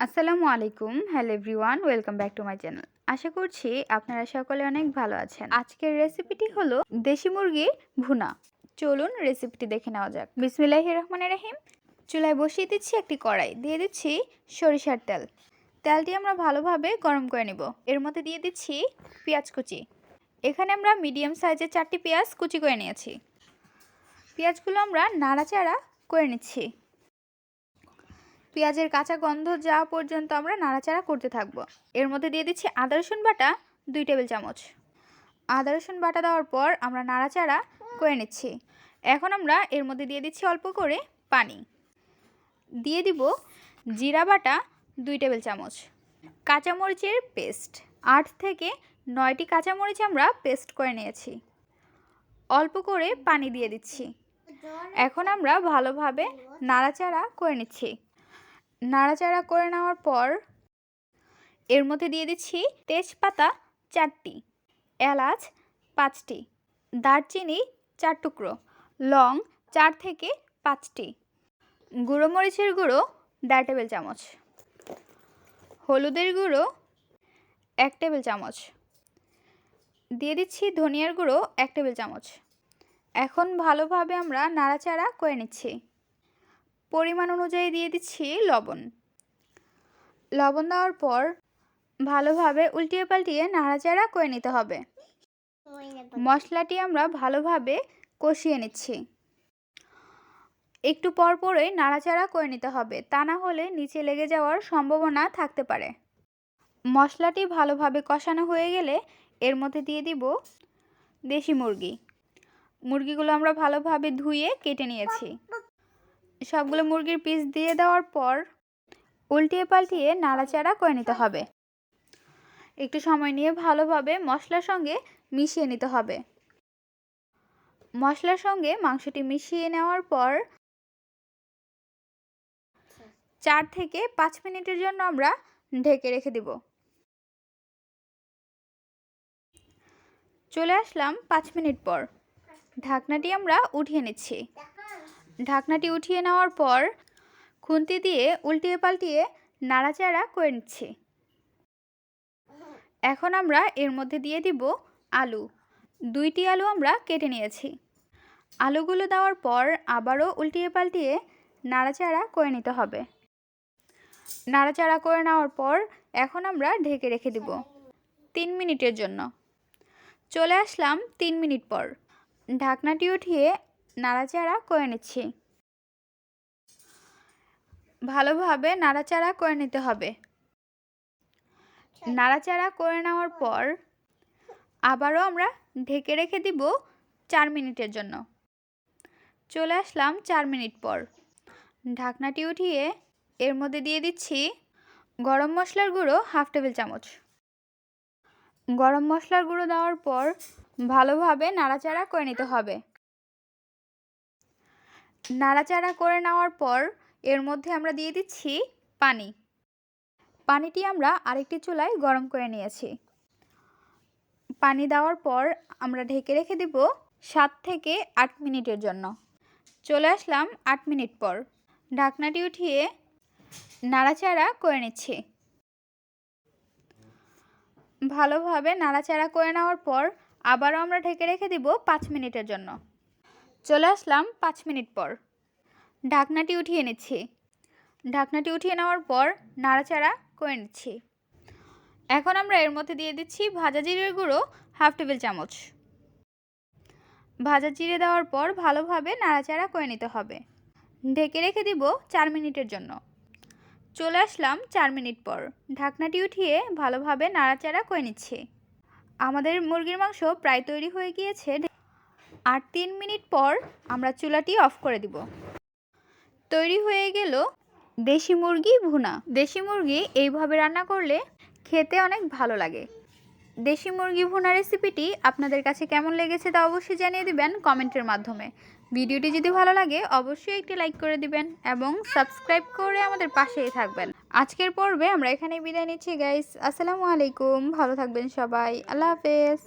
আসসালামু আলাইকুম। Hello everyone welcome back to my channel আশা করছি আপনারা সকলে অনেক ভালো আছেন। আজকের রেসিপিটি হলো দেশি মুরগির ভুনা। চলুন রেসিপিটি দেখে নেওয়া যাক। বিসমিল্লাহির রহমানির রহিম। চুলায় বসিয়ে দিচ্ছি একটি কড়াই। দিয়ে দিচ্ছি সরিষার তেল। তেলটি আমরা ভালোভাবে গরম করে নেব। এর মধ্যে দিয়ে দিচ্ছি পেঁয়াজ কুচি। এখানে আমরা মিডিয়াম সাইজের চারটি পেঁয়াজ কুচি করে নিয়েছি। পেঁয়াজগুলো আমরা নাড়াচাড়া করে নিচ্ছি। পেঁয়াজের কাঁচা গন্ধ যাওয়া পর্যন্ত আমরা নাড়াচাড়া করতে থাকব। এর মধ্যে দিয়ে দিচ্ছি আদা, রসুন বাটা দুই টেবিল চামচ। আদা, রসুন বাটা দেওয়ার পর আমরা নাড়াচাড়া করে নিচ্ছি। এখন আমরা এর মধ্যে দিয়ে দিচ্ছি অল্প করে পানি। দিয়ে দিব জিরা বাটা দুই টেবিল চামচ। কাঁচামরিচের পেস্ট। আট থেকে নয়টি কাঁচামরিচ আমরা পেস্ট করে নিয়েছি। অল্প করে পানি দিয়ে দিচ্ছি। এখন আমরা ভালোভাবে নাড়াচাড়া করে নিচ্ছি। নাড়াচাড়া করে নেওয়ার পর এর মধ্যে দিয়ে দিচ্ছি তেজপাতা চারটি, এলাচ পাঁচটি, দারচিনি চার টুকরো, লং চার থেকে পাঁচটি, গুঁড়ো মরিচের গুঁড়ো দেড় টেবিল চামচ, হলুদের গুঁড়ো এক টেবিল চামচ, দিয়ে দিচ্ছি ধনিয়ার গুঁড়ো এক টেবিল চামচ। এখন ভালোভাবে আমরা নাড়াচাড়া করে নিচ্ছি। পরিমাণ অনুযায়ী দিয়ে দিচ্ছি লবণ। লবণ দেওয়ার পর ভালোভাবে উল্টিয়ে পাল্টিয়ে নাড়াচাড়া করে নিতে হবে। মশলাটি আমরা ভালোভাবে কষিয়ে নিচ্ছি। একটু পর পরই নাড়াচাড়া করে নিতে হবে, তা না হলে নিচে লেগে যাওয়ার সম্ভাবনা থাকতে পারে। মশলাটি ভালোভাবে কষানো হয়ে গেলে এর মধ্যে দিয়ে দিব দেশি মুরগি। মুরগিগুলো আমরা ভালোভাবে ধুয়ে কেটে নিয়েছি। সবগুলো মুরগির পিস দিয়ে দেওয়ার পর উল্টিয়ে পাল্টিয়ে নাড়াচাড়া করে নিতে হবে। একটু সময় নিয়ে ভালোভাবে মশলার সঙ্গে মিশিয়ে নিতে হবে। মশলার সঙ্গে মাংসটি মিশিয়ে নেওয়ার পর চার থেকে পাঁচ মিনিটের জন্য আমরা ঢেকে রেখে দিব। চলে আসলাম পাঁচ মিনিট পর। ঢাকনাটি আমরা উঠিয়ে নিচ্ছি। ঢাকনাটি উঠিয়ে নেওয়ার পর খুন্তি দিয়ে উল্টিয়ে পাল্টিয়ে নাড়াচাড়া করে নিচ্ছি। এখন আমরা এর মধ্যে দিয়ে দিব আলু। দুইটি আলু আমরা কেটে নিয়েছি। আলুগুলো দেওয়ার পর আবারও উল্টিয়ে পাল্টিয়ে নাড়াচাড়া করে নিতে হবে। নাড়াচাড়া করে নেওয়ার পর এখন আমরা ঢেকে রেখে দিব তিন মিনিটের জন্য। চলে আসলাম তিন মিনিট পর। ঢাকনাটি উঠিয়ে নাড়াচাড়া করে নিচ্ছি। ভালোভাবে নাড়াচাড়া করে নিতে হবে। নাড়াচাড়া করে নেওয়ার পর আবারও আমরা ঢেকে রেখে দিব চার মিনিটের জন্য। চলে আসলাম চার মিনিট পর। ঢাকনাটি উঠিয়ে এর মধ্যে দিয়ে দিচ্ছি গরম মশলার গুঁড়ো হাফ টেবিল চামচ। গরম মশলার গুঁড়ো দেওয়ার পর ভালোভাবে নাড়াচাড়া করে নিতে হবে। নাড়াচাড়া করে নেওয়ার পর এর মধ্যে আমরা দিয়ে দিচ্ছি পানি। পানিটি আমরা আরেকটি চুলায় গরম করে নিয়েছি। পানি দেওয়ার পর আমরা ঢেকে রেখে দিব সাত থেকে আট মিনিটের জন্য। চলে আসলাম আট মিনিট পর। ঢাকনাটি উঠিয়ে নাড়াচাড়া করে নিচ্ছি। ভালোভাবে নাড়াচাড়া করে নেওয়ার পর আবারও আমরা ঢেকে রেখে দিব পাঁচ মিনিটের জন্য। চলে আসলাম পাঁচ মিনিট পর। ঢাকনাটি উঠিয়ে নিচ্ছি। ঢাকনাটি উঠিয়ে নেওয়ার পর নাড়াচাড়া করে নিচ্ছি। এখন আমরা এর মধ্যে দিয়ে দিচ্ছি ভাজা জিরের গুঁড়ো হাফ টেবিল চামচ। ভাজা জিরে দেওয়ার পর ভালোভাবে নাড়াচাড়া করে নিতে হবে। ঢেকে রেখে দিব চার মিনিটের জন্য। চলে আসলাম চার মিনিট পর। ঢাকনাটি উঠিয়ে ভালোভাবে নাড়াচাড়া করে নিচ্ছি। আমাদের মুরগির মাংস প্রায় তৈরি হয়ে গিয়েছে। আর তিন মিনিট পর আমরা চুলাটি অফ করে দিব। তৈরি হয়ে গেল দেশি মুরগি ভুনা। দেশি মুরগি এইভাবে রান্না করলে খেতে অনেক ভালো লাগে। দেশি মুরগি ভুনা রেসিপিটি আপনাদের কাছে কেমন লেগেছে তা অবশ্যই জানিয়ে দিবেন কমেন্টের মাধ্যমে। ভিডিওটি যদি ভালো লাগে, অবশ্যই একটি লাইক করে দিবেন এবং সাবস্ক্রাইব করে আমাদের পাশেই থাকবেন। আজকের পর্বে আমরা এখানেই বিদায় নিচ্ছি গাইস আসসালামু আলাইকুম। ভালো থাকবেন সবাই। আল্লাহ হাফেজ।